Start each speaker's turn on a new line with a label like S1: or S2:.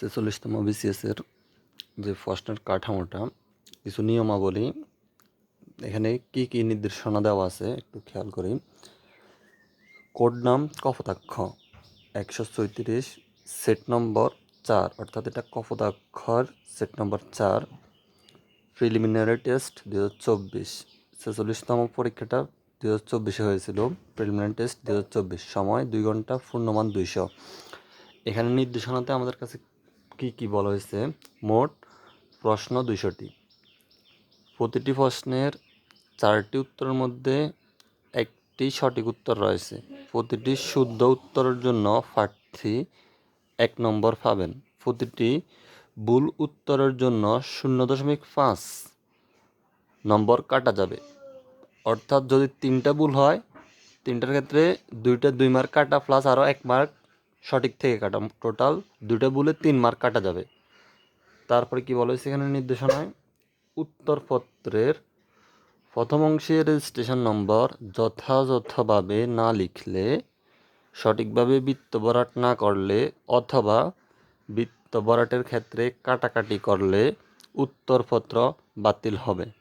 S1: ছেচল্লিশতম বিসিএসের যে প্রশ্নের কাঠামোটা, কিছু নিয়মাবলী, এখানে কি কি নির্দেশনা দেওয়া আছে একটু খেয়াল করি। কোড নাম কপোতাক্ষ, একশো চৌত্রিশ সেট নম্বর চার, অর্থাৎ এটা কপোতাক্ষর সেট নম্বর চার, প্রিলিমিনারি টেস্ট দু হাজার চব্বিশ, ছেচল্লিশতম পরীক্ষাটা দু হাজার চব্বিশে হয়েছিল, প্রিলিমিনারি টেস্ট দু হাজার চব্বিশ, সময় দুই ঘণ্টা পূর্ণমান দুইশো। এখানে নির্দেশনাতে আমাদের কাছে কি কি বলা হয়েছে? মোট প্রশ্ন দুইশোটি। প্রতিটি প্রশ্নের চারটি উত্তরের মধ্যে একটি সঠিক উত্তর রয়েছে। প্রতিটি শুদ্ধ উত্তরের জন্য প্রার্থী এক নম্বর পাবেন। প্রতিটি ভুল উত্তরের জন্য শূন্য দশমিক পাঁচ নম্বর কাটা যাবে। অর্থাৎ যদি তিনটা ভুল হয়, তিনটার ক্ষেত্রে দুইটা দুই মার্ক কাটা, প্লাস আরও এক মার্ক সঠিক থেকে কাটা। টোটাল দুইটা বুলে তিন মার্ক কাটা যাবে। তারপরে কি বলা এখানে নির্দেশনায়? উত্তরপত্রের প্রথম অংশে রেজিস্ট্রেশন নম্বর যথাযথভাবে না লিখলে, সঠিকভাবে বৃত্ত ভরাট না করলে অথবা বৃত্ত ভরাটের ক্ষেত্রে কাটাকাটি করলে উত্তরপত্র বাতিল হবে।